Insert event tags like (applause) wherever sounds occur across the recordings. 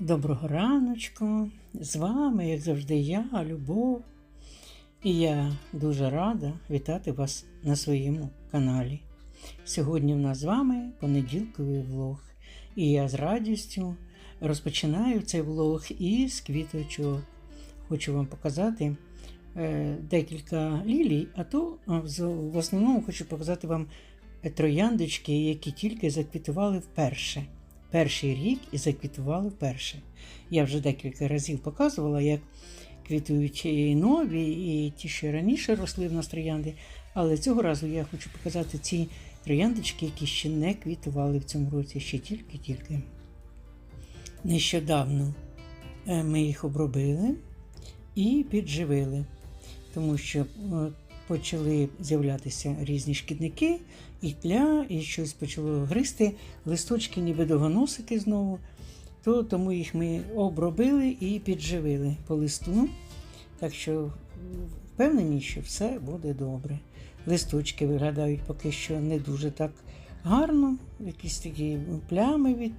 Доброго раночку! З вами, як завжди, я, Любов. І я дуже рада вітати вас на своєму каналі. Сьогодні в нас з вами понеділковий влог. І я з радістю розпочинаю цей влог із квіточок. Хочу вам показати е, декілька лілій, а то в основному хочу показати вам трояндочки, які тільки заквітували вперше. Перший рік і заквітували вперше. Я вже декілька разів показувала, як квітують і нові, і ті, що раніше росли в нас троянди. Але цього разу я хочу показати ці трояндочки, які ще не квітували в цьому році, ще тільки-тільки. Нещодавно е, ми їх обробили і підживили, тому що е, почали з'являтися різні шкідники, і тля, і щось почало гризти, листочки ніби довгоносики знову, то тому їх ми обробили і підживили по листу. Так що впевнені, що все буде добре. Листочки виглядають поки що не дуже так гарно, якісь такі плями від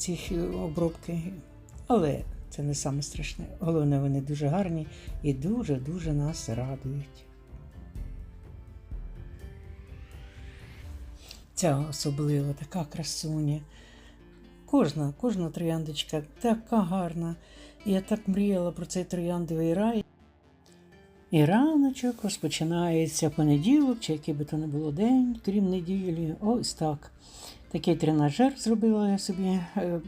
цих обробки. Але це не саме страшне. Головне, вони дуже гарні і дуже-дуже нас радують. Ця особливо така красуня. Кожна, кожна трояндочка така гарна. Я так мріяла про цей трояндовий рай. І раночок розпочинається понеділок, чи який би то не було день, крім неділі. Ось так. Такий тренажер зробила я собі. е,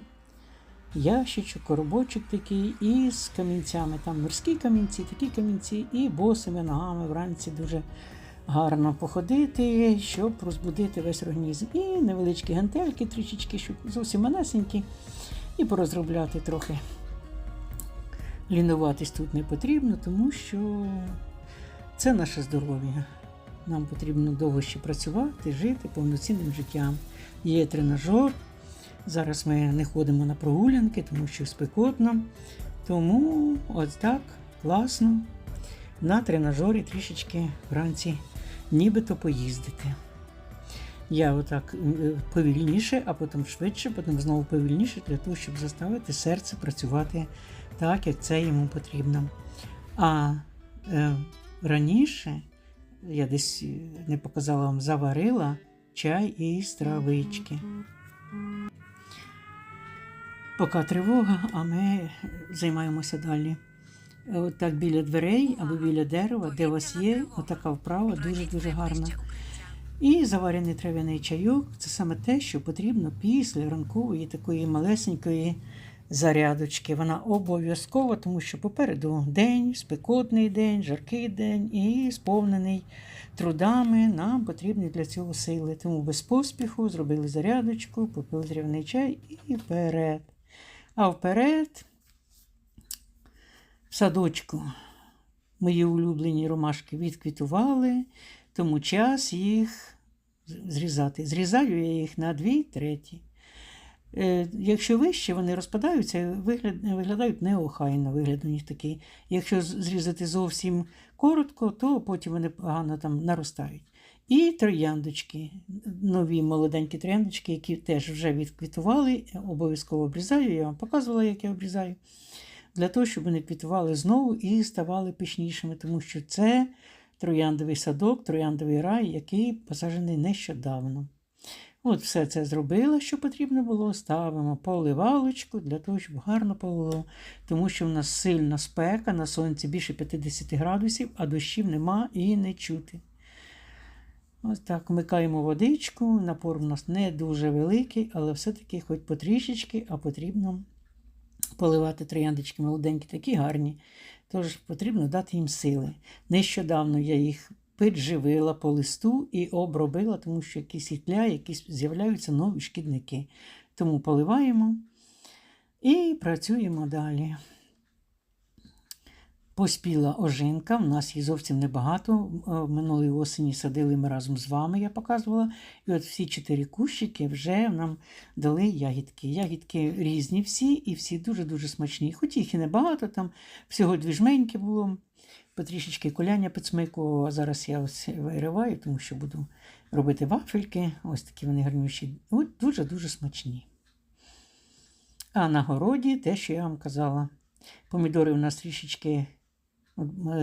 Ящичок, коробочок такий із камінцями. Там морські камінці, такі камінці, і босими ногами вранці дуже гарно походити, щоб розбудити весь організм. І невеличкі гантельки трішечки, щоб зовсім манесенькі, і порозробляти трохи. Лінуватись тут не потрібно, тому що це наше здоров'я. Нам потрібно довго ще працювати, жити повноцінним життям. Є тренажер. Зараз ми не ходимо на прогулянки, тому що спекотно. Тому ось так класно на тренажері трішечки вранці нібито поїздити. Я отак е, повільніше, а потім швидше, потім знову повільніше, для того, щоб заставити серце працювати так, як це йому потрібно. А е, раніше я десь е, не показала вам, заварила чай із травички. Поки тривога, а ми займаємося далі. Так біля дверей або біля дерева, де у вас є, отака вправа, дуже-дуже гарна. І заварений трав'яний чайок це саме те, що потрібно після ранкової такої малесенької зарядочки. Вона обов'язкова, тому що попереду день, спекотний день, жаркий день і сповнений трудами. Нам потрібні для цього сили. Тому без поспіху зробили зарядочку, попили трав'яний чай і вперед. А вперед садочку мої улюблені ромашки відквітували, тому час їх зрізати. Зрізаю я їх на дві треті. Е, Якщо вище, вони розпадаються, вигляд, виглядають неохайно, вигляд у них такий. Якщо зрізати зовсім коротко, то потім вони погано там наростають. І трояндочки, нові молоденькі трояндочки, які теж вже відквітували, обов'язково обрізаю. Я вам показувала, як я обрізаю. Для того, щоб вони квітували знову і ставали пишнішими, тому що це трояндовий садок, трояндовий рай, який посаджений нещодавно. От все це зробила, що потрібно було. Ставимо поливалочку для того, щоб гарно полило. Тому що в нас сильна спека, на сонці більше 50 градусів, а дощів нема і не чути. Ось так, вмикаємо водичку. Напор у нас не дуже великий, але все-таки хоч потрішечки, а потрібно поливати трояндочки молоденькі, такі гарні. Тож потрібно дати їм сили. Нещодавно я їх підживила по листу і обробила, тому що якісь ітля, якісь з'являються нові шкідники. Тому поливаємо і працюємо далі. Поспіла ожинка, в нас її зовсім небагато. Е, Минулої осені садили ми разом з вами, я показувала. І от всі чотири кущики вже нам дали ягідки. Ягідки різні всі, і всі дуже-дуже смачні. Хоч їх і небагато, там всього дві жменьки було. Потрішечки коляння підсмикувала. Зараз я ось вириваю, тому що буду робити вафельки. Ось такі вони гарнющі. От дуже-дуже смачні. А на городі те, що я вам казала. Помідори у нас трішечки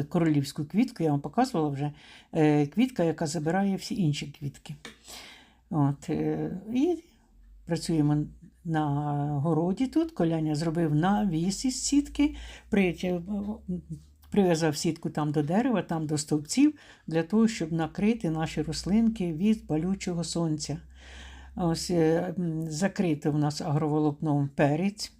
королівську квітку, я вам показувала вже. е, Квітка, яка забирає всі інші квітки. От, е, і працюємо на городі тут. Коляня зробив навіс із сітки, прив'язав сітку там до дерева, там до стовпців, для того, щоб накрити наші рослинки від палючого сонця. Ось е, закрито в нас агроволокном перець.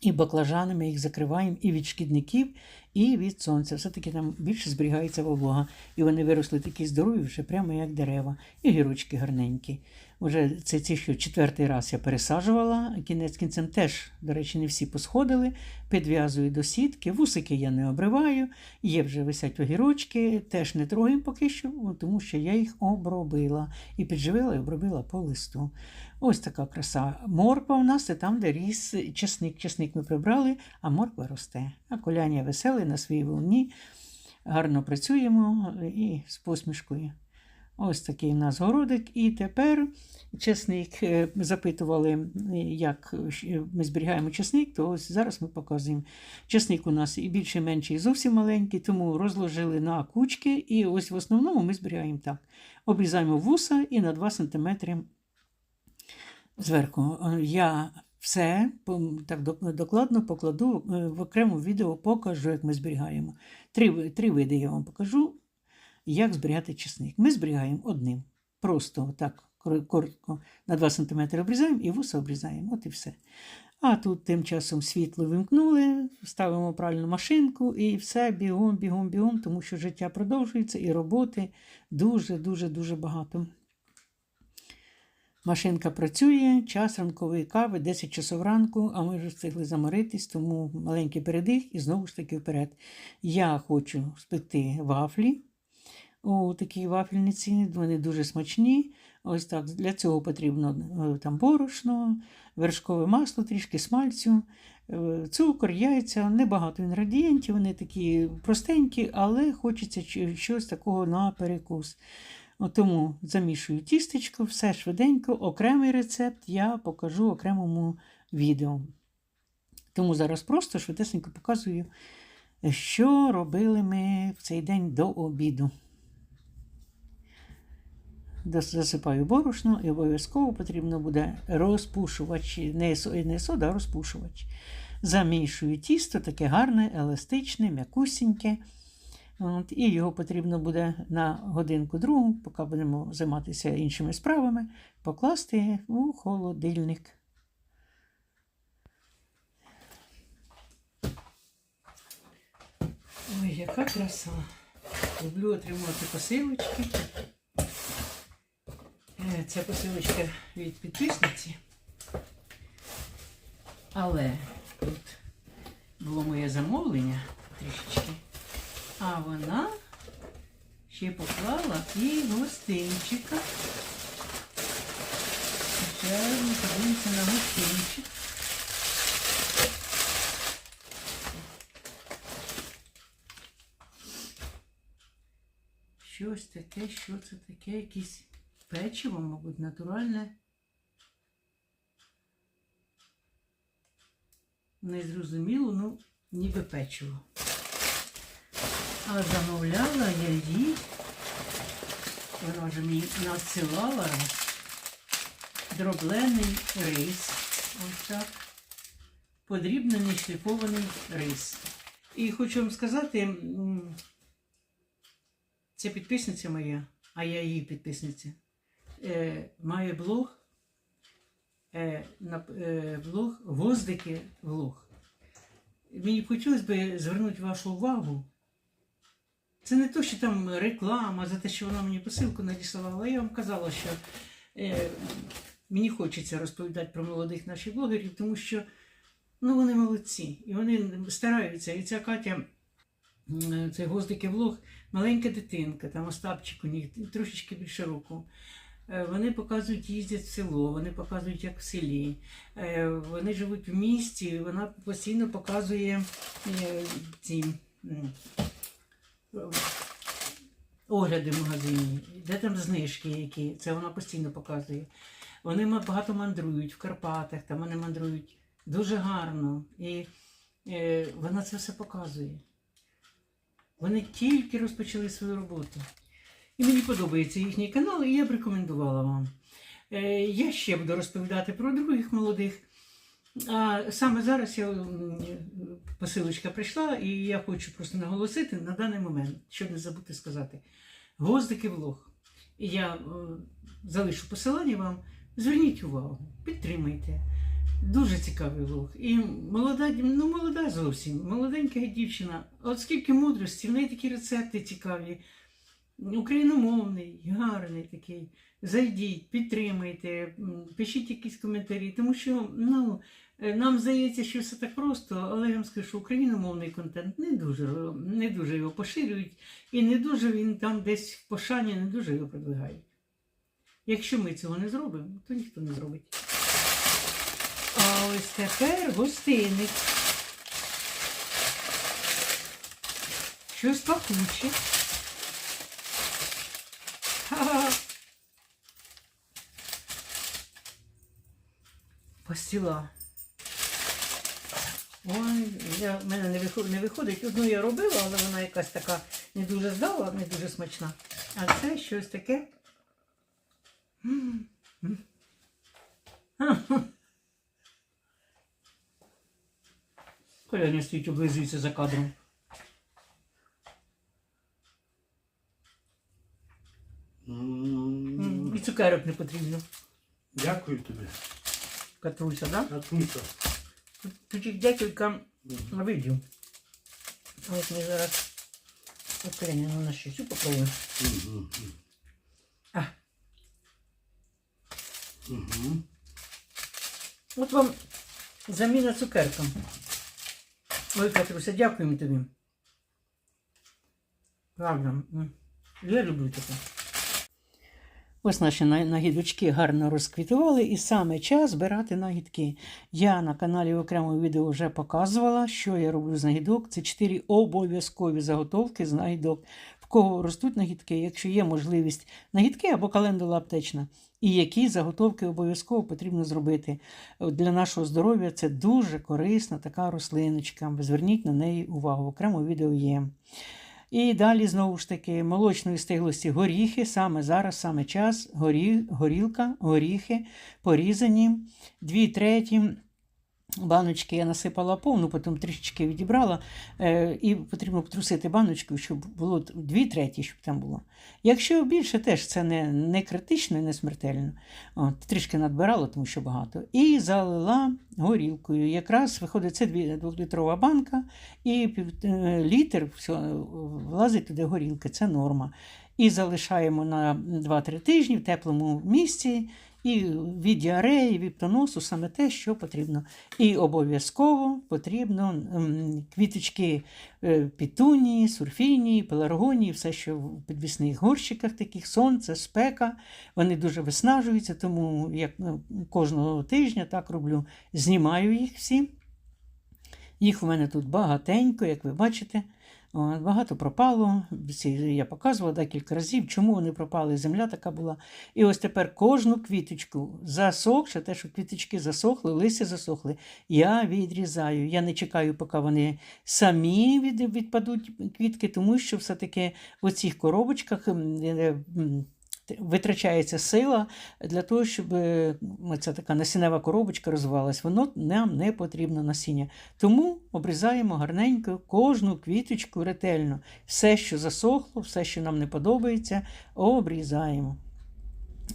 І баклажанами їх закриваємо і від шкідників, і від сонця. Все-таки там більше зберігається волога. І вони виросли такі здорові, вже прямо як дерева. І гірочки гарненькі. Уже це ці, четвертий раз я пересаджувала. Кінець кінцем теж, до речі, не всі посходили. Підв'язую до сітки. Вусики я не обриваю. Є вже висять огірочки, теж не трогаємо поки що, тому що я їх обробила. І підживила і обробила по листу. Ось така краса. Морква у нас це там, де ріс чесник. Чесник ми прибрали, а морква росте. А коляння веселий на своїй волні. Гарно працюємо і з посмішкою. Ось такий у нас городик. І тепер чесник е, запитували, е, як е, ми зберігаємо чесник, то ось зараз ми показуємо. Чесник у нас і більше, і менший, і зовсім маленький, тому розложили на кучки, і ось в основному ми зберігаємо так. Обрізаємо вуса і на 2 см зверху. Я все так докладно покладу в окрему відео, покажу, як ми зберігаємо. Три, три види я вам покажу, як зберігати чесник. Ми зберігаємо одним. Просто так коротко на 2 см обрізаємо і вуса обрізаємо. От і все. А тут тим часом світло вимкнули, ставимо правильну машинку і все бігом, бігом, бігом, тому що життя продовжується і роботи дуже, дуже, дуже багато. Машинка працює, час ранкової кави, 10 часов ранку, а ми вже встигли заморитись, тому маленький передих і знову ж таки вперед. Я хочу спекти вафлі у такій вафельниці, вони дуже смачні. Ось так. Для цього потрібно е, там борошно, вершкове масло, трішки смальцю, е, цукор, яйця, небагато інгредієнтів, вони такі простенькі, але хочеться щось такого на перекус. Тому замішую тістечко, все швиденько, окремий рецепт я покажу окремому відео. Тому зараз просто швидесенько показую, що робили ми в цей день до обіду. Засипаю борошно і обов'язково потрібно буде розпушувач, не, со- не сода, а розпушувач. Замішую тісто, таке гарне, еластичне, м'якусіньке. От, і його потрібно буде на годинку другу, поки будемо займатися іншими справами, покласти у холодильник. Ой, яка краса. Люблю отримувати посилочки. Е, Це посилочка від підписниці. Але тут було моє замовлення трішечки. А вона ще поклала і гостинчика. Зараз ми подивимося на гостинчик. Щось таке, що це таке, якесь печиво, мабуть, натуральне. Незрозуміло, ну, ніби печиво. А замовляла я їй, вона вже мені надсилала дроблений рис. Ось так. Подрібнений шліфований рис. І хочу вам сказати, це підписниця моя, а я її підписниця. Е, має блог, е, на, е, блог Воздики влог. Мені хотілося б звернути вашу увагу. Це не то, що там реклама за те, що вона мені посилку надіслала, я вам казала, що е, мені хочеться розповідати про молодих наших блогерів, тому що ну, вони молодці. І вони стараються. І ця Катя, цей гвоздики влог, маленька дитинка, там Остапчик у них трошечки більше року. Е, Вони показують, їздять в село, вони показують, як в селі. Е, Вони живуть в місті, вона постійно показує е, ці огляди в магазині, де там знижки які. Це вона постійно показує. Вони багато мандрують в Карпатах, там вони мандрують дуже гарно. І вона це все показує. Вони тільки розпочали свою роботу. І мені подобається їхній канал, і я б рекомендувала вам. Е, я ще буду розповідати про других молодих. А саме зараз я, посилочка прийшла, і я хочу просто наголосити на даний момент, щоб не забути сказати. Гвоздики влог. І я е, залишу посилання вам. Зверніть увагу, підтримайте. Дуже цікавий влог. І молода, ну молода зовсім, молоденька дівчина. От скільки мудрості, в неї такі рецепти цікаві. Україномовний, гарний такий. Зайдіть, підтримайте, пишіть якісь коментарі, тому що ну, е, нам здається, що все так просто, але я вам скажу, що україномовний контент не дуже, не дуже його поширюють, і не дуже він там десь в пошані, не дуже його продвигають. Якщо ми цього не зробимо, то ніхто не зробить. А ось тепер гостинник. Щось пахуче. Пастіла. Ой, я, в мене не виходить, не виходить. Одну я робила, але вона якась така не дуже здала, не дуже смачна. А це щось таке. М, м. Ха-ха. Коля не стоїть, облизується за кадром. І цукерок не потрібно. Дякую тобі. Катруся, да? Тут їх декілька видів. Ось ми зараз окремо на щось попробуємо. Мгм. А, Мгм. от вам заміна цукеркам. Ой, Катруся, дякуємо тобі. Правда. Я люблю таке. Ось наші на- нагідочки гарно розквітували, і саме час збирати нагідки. Я на каналі в окремому відео вже показувала, що я роблю з нагідок. Це чотири обов'язкові заготовки з нагідок. В кого ростуть нагідки, якщо є можливість нагідки або календула аптечна. І які заготовки обов'язково потрібно зробити. Для нашого здоров'я це дуже корисна така рослиночка. Зверніть на неї увагу. В окремому відео є. І далі, знову ж таки, молочної стиглості горіхи. Саме зараз, саме час, горі, горілка, горіхи порізані. Дві треті баночки я насипала повну, потім трішечки відібрала. Е, і потрібно потрусити баночку, щоб було дві треті, щоб там було. Якщо більше, теж це не, не критично і не смертельно. От, трішки надбирала, тому що багато. І залила горілкою. Якраз виходить, це двохлітрова банка, і пів, е, літр все, влазить туди горілки, це норма. І залишаємо на 2-3 тижні в теплому місці. І від діареї, від поносу саме те, що потрібно. І обов'язково потрібно квіточки е, пітунії, сурфінії, пеларгонії, все, що в підвісних горщиках таких, сонце, спека. Вони дуже виснажуються, тому як ну, кожного тижня так роблю, знімаю їх всі. Їх у мене тут багатенько, як ви бачите. Багато пропало. Я показувала декілька разів, чому вони пропали. Земля така була. І ось тепер кожну квіточку засохши, те, що квіточки засохли, листя засохли, я відрізаю. Я не чекаю, поки вони самі від, відпадуть квітки, тому що все-таки в оцих коробочках е, витрачається сила для того, щоб це така насінева коробочка розвивалась. Воно нам не потрібно насіння. Тому обрізаємо гарненько кожну квіточку ретельно. Все, що засохло, все, що нам не подобається, обрізаємо.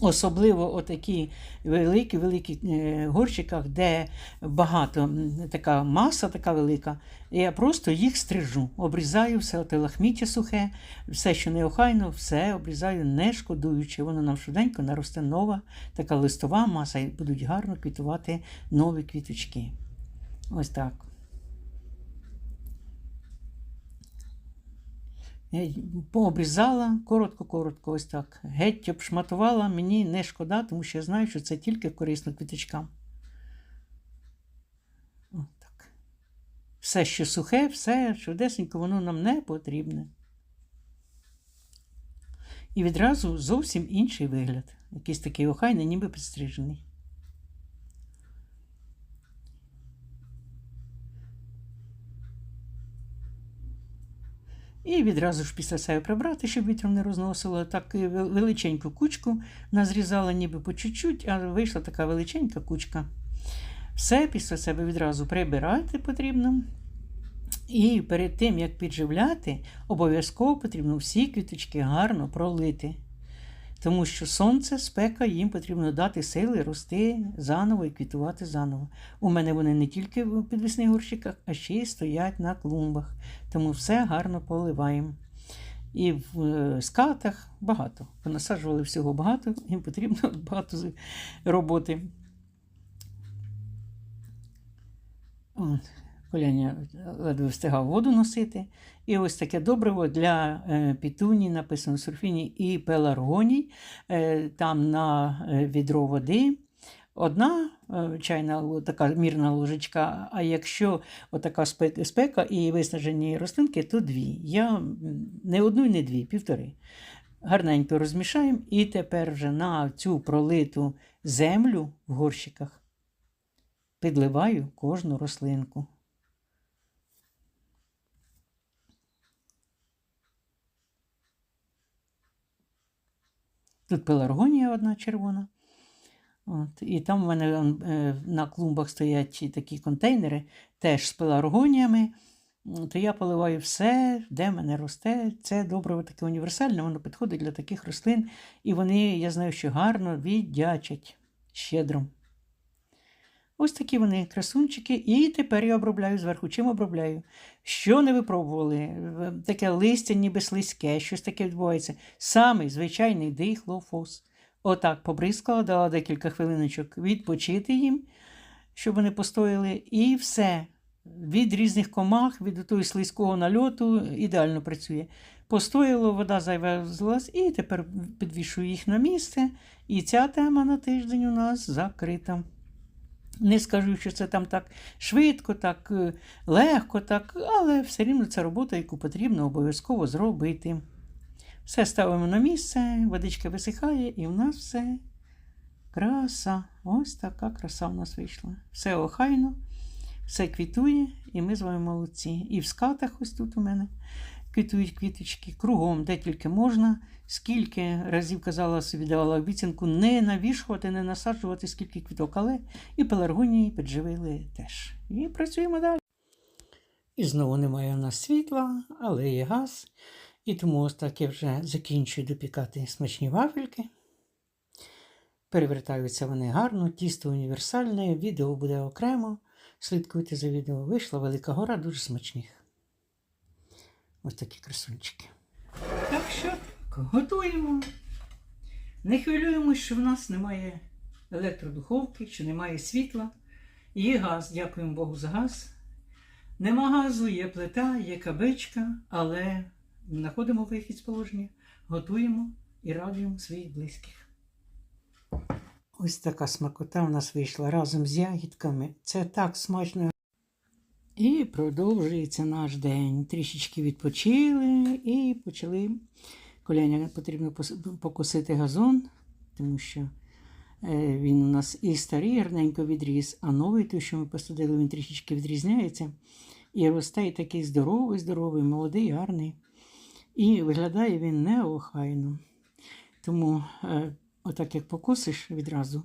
Особливо отакі великі великі е, горщиках, де багато така маса така велика. Я просто їх стрижу, обрізаю все оте лахміття сухе, все, що неохайно, все обрізаю, не шкодуючи. Воно нам швиденько наросте нова така листова маса, і будуть гарно квітувати нові квіточки. Ось так. Пообрізала коротко-коротко, ось так. Геть обшматувала, мені не шкода, тому що я знаю, що це тільки корисно квіточкам. Так. Все, що сухе, все чудесенько, воно нам не потрібне. І відразу зовсім інший вигляд. Якийсь такий охайний, ніби підстрижений. І відразу ж після себе прибрати, щоб вітром не розносило. Так величеньку кучку назрізала ніби по чуть-чуть, а вийшла така величенька кучка. Все після себе відразу прибирати потрібно. І перед тим, як підживляти, обов'язково потрібно всі квіточки гарно пролити. Тому що сонце, спека, їм потрібно дати сили рости заново і квітувати заново. У мене вони не тільки в підвісних горщиках, а ще й стоять на клумбах. Тому все гарно поливаємо. І в е, скатах багато. Понасаджували всього багато, їм потрібно (laughs) багато роботи. От. Коляня ледве встигав воду носити. І ось таке добриво для е, пітуні, написано сурфіні і пеларгоній. Е, там на е, відро води. Одна е, чайна така мірна ложечка, а якщо отака спека і виснажені рослинки, то дві. Я не одну і не дві, півтори. Гарненько розмішаємо, і тепер вже на цю пролиту землю в горщиках підливаю кожну рослинку. Тут пеларгонія одна червона. От, і там в мене е, на клумбах стоять такі контейнери, теж з пеларгоніями. То я поливаю все, де мене росте. Це добре таке універсальне, воно підходить для таких рослин. І вони, я знаю, що гарно віддячать щедро. Ось такі вони красунчики. І тепер я обробляю зверху. Чим обробляю? Що не випробували? Таке листя ніби слизьке, щось таке відбувається. Самий звичайний дихлофос. Отак побризкала, дала декілька хвилиночок відпочити їм, щоб вони постояли, і все. Від різних комах, від того слизького нальоту ідеально працює. Постояло, вода зайва і тепер підвішую їх на місце. І ця тема на тиждень у нас закрита. Не скажу, що це там так швидко, так е, легко, так, але все рівно це робота, яку потрібно обов'язково зробити. Все ставимо на місце, водичка висихає, і в нас все краса. Ось така краса в нас вийшла. Все охайно, все квітує, і ми з вами молодці. І в скатах ось тут у мене квітують квіточки кругом, де тільки можна. Скільки разів казала собі, давала обіцянку не навішувати, не насаджувати скільки квіток, але і пеларгонії підживили теж. І працюємо далі. І знову немає у нас світла, але є газ. І тому ось так я вже закінчую допікати смачні вафельки. Перевертаються вони гарно, тісто універсальне, відео буде окремо. Слідкуйте за відео. Вийшла велика гора дуже смачних. Ось такі красунчики. Так що готуємо. Не хвилюємось, що в нас немає електродуховки, що немає світла. Є газ, дякуємо Богу за газ. Нема газу, є плита, є кабичка, але знаходимо вихід з положення, готуємо і радуємо своїх близьких. Ось така смакота у нас вийшла разом з ягідками. Це так смачно. І продовжується наш день. Трішечки відпочили і почали. Коляня потрібно покосити газон, тому що е, він у нас і старий гарненько відріс, а новий, той, що ми посадили, він трішечки відрізняється. І росте і такий здоровий, здоровий, молодий, гарний. І виглядає він неохайно. Тому, е, отак як покосиш відразу,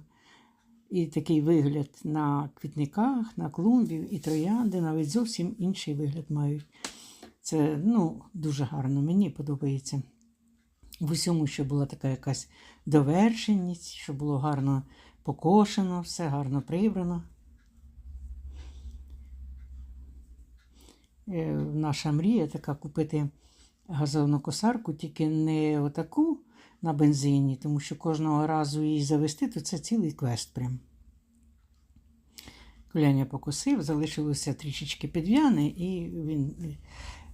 і такий вигляд на квітниках, на клумбі і троянди навіть зовсім інший вигляд мають. Це ну, дуже гарно, мені подобається. В усьому, що була така якась довершеність, що було гарно покошено, все гарно прибрано. Е, Наша мрія така купити газонокосарку, тільки не отаку на бензині, тому що кожного разу її завести, то це цілий квест прям. Коляня покосив, залишилося трішечки підв'яне, і він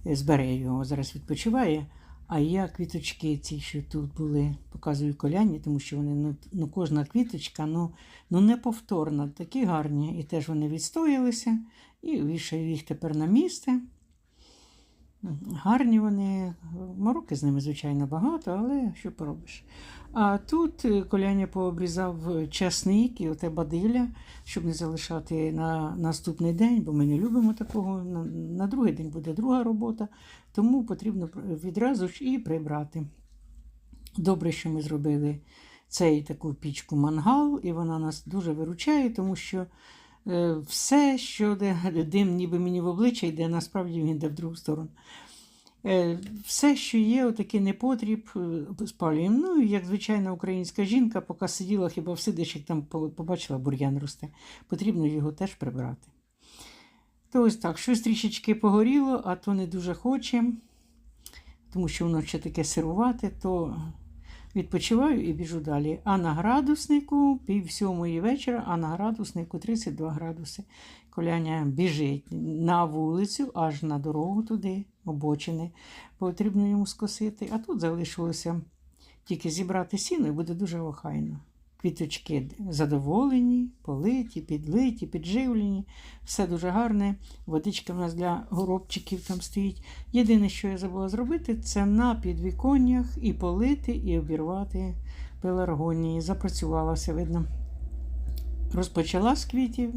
е, збере його, зараз відпочиває. А я квіточки ці, що тут були, показую коляні, тому що вони, ну, ну кожна квіточка, ну, ну неповторна, такі гарні. І теж вони відстоялися, і вішаю їх тепер на місце. Гарні вони, мороки з ними, звичайно, багато, але що поробиш. А тут е, коляня пообрізав часник і оте бадилля, щоб не залишати на наступний день, бо ми не любимо такого. На, на другий день буде друга робота, тому потрібно відразу ж і прибрати. Добре, що ми зробили цей таку пічку мангал, і вона нас дуже виручає, тому що е, все, що дим ніби мені в обличчя йде, насправді він йде в другу сторону. Е, Все, що є, отакий непотріб, е, спалюємо. Ну, як звичайна українська жінка, поки сиділа хіба в сидичах, там побачила, бур'ян росте. Потрібно його теж прибрати. То ось так, щось трішечки погоріло, а то не дуже хоче, тому що воно ще таке сирувате, то відпочиваю і біжу далі. А на градуснику пів сьомої вечора, а на градуснику 32 градуси. Коляня біжить на вулицю, аж на дорогу туди, обочини. Потрібно йому скосити. А тут залишилося тільки зібрати сіно і буде дуже охайно. Квіточки задоволені, политі, підлиті, підживлені. Все дуже гарне. Водичка в нас для горобчиків там стоїть. Єдине, що я забула зробити, це на підвіконнях і полити, і обірвати пеларгонії. Запрацювала все видно. Розпочала з квітів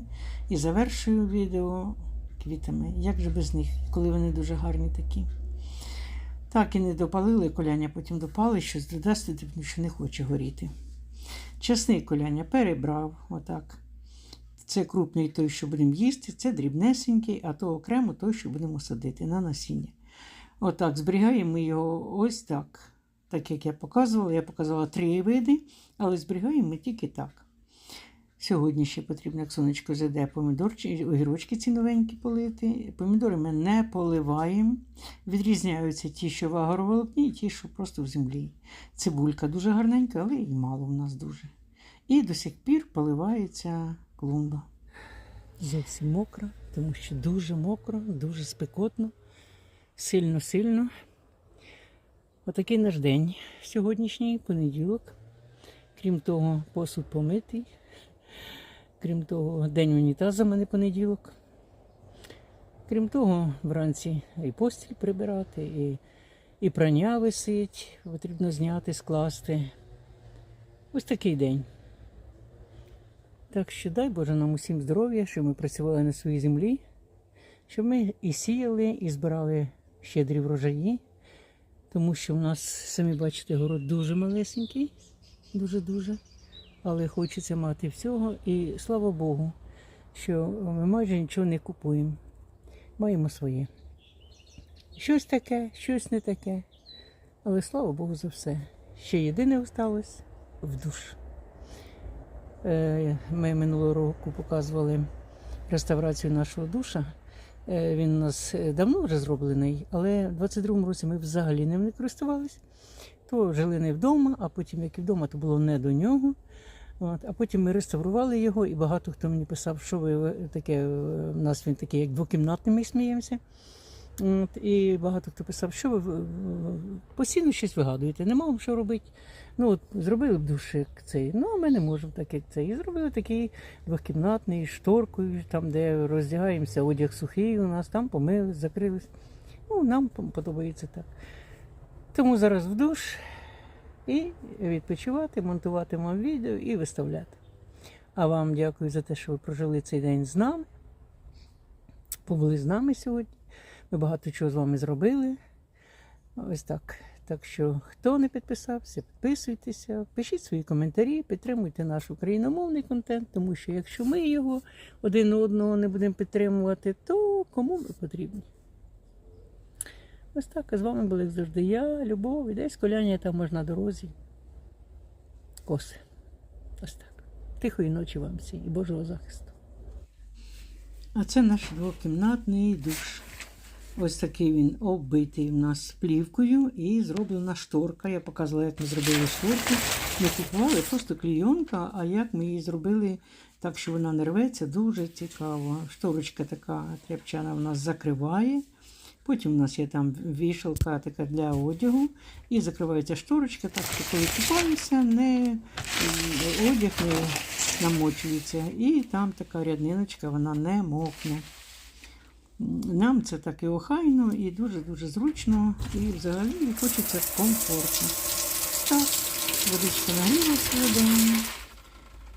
і завершую відео квітами. Як же без них, коли вони дуже гарні такі. Так і не допалили, коляня потім допали, щось додасти, тому що не хоче горіти. Часник коляня перебрав, отак. Це крупний той, що будемо їсти, це дрібнесенький, а то окремо той, що будемо садити на насіння. Отак, зберігаємо ми його ось так. Так як я показувала, я показувала три види, але зберігаємо ми тільки так. Сьогодні ще потрібно, як сонечко зайде, помідорчі, огірочки ці новенькі полити. Помідори ми не поливаємо. Відрізняються ті, що в агроволокні, і ті, що просто в землі. Цибулька дуже гарненька, але і мало в нас дуже. І до сих пір поливається клумба. Зовсім мокра, тому що дуже мокро, дуже спекотно, сильно-сильно. Отакий наш день сьогоднішній понеділок. Крім того, посуд помитий. Крім того, день унітаза в мене понеділок. Крім того, вранці і постіль прибирати, і, і прання висить, потрібно зняти, скласти. Ось такий день. Так що дай Боже нам усім здоров'я, щоб ми працювали на своїй землі, щоб ми і сіяли, і збирали щедрі врожаї, тому що в нас, самі бачите, город дуже малесенький, дуже-дуже. Але хочеться мати всього. І слава Богу, що ми майже нічого не купуємо. Маємо своє. Щось таке, щось не таке. Але слава Богу за все. Ще єдине осталось в душ. Е, Ми минулого року показували реставрацію нашого душа. Е, Він у нас е, давно вже зроблений, але в 22-му році ми взагалі ним не користувалися. То жили не вдома, а потім, як і вдома, то було не до нього. От, а потім ми реставрували його, і багато хто мені писав, що ви таке, у нас він такий, як двокімнатний, ми сміємося. От, і багато хто писав, що ви постійно щось вигадуєте, нема вам що робити. Ну, от, зробили б душик цей, ну, а ми не можемо так, як цей. І зробили такий двохкімнатний з шторкою, там, де роздягаємося, одяг сухий у нас, там помили, закрились. Ну, нам подобається так. Тому зараз в душ і відпочивати, монтувати вам відео і виставляти. А вам дякую за те, що ви прожили цей день з нами. Побули з нами сьогодні. Ми багато чого з вами зробили. Ось так. Так що, хто не підписався, підписуйтеся, пишіть свої коментарі, підтримуйте наш україномовний контент, тому що якщо ми його один одного не будемо підтримувати, то кому ми потрібні? Ось так, а з вами були завжди я, Любов, і десь коляння там можна на дорозі. Коси. Ось так. Тихої ночі вам всі і Божого захисту. А це наш двокімнатний душ. Ось такий він оббитий у нас плівкою і зроблена шторка. Я показувала, як ми зробили шторку. Не купували просто клійонка, а як ми її зробили так, що вона не рветься, дуже цікаво. Шторочка така тряпчана в нас закриває. Потім у нас є там вішалка така для одягу. І закривається шторочка, так що коли купаюся, не одяг не намочується. І там така рядниночка, вона не мокне. Нам це так і охайно, і дуже-дуже зручно, і взагалі хочеться комфортно. Так. Водичка нагрілася вода.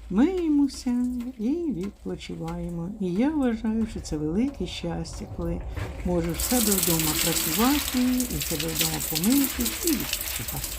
Миємося і відпочиваємо. І я вважаю, що це велике щастя, коли можеш в себе вдома працювати, і себе вдома помитись і відпочивати.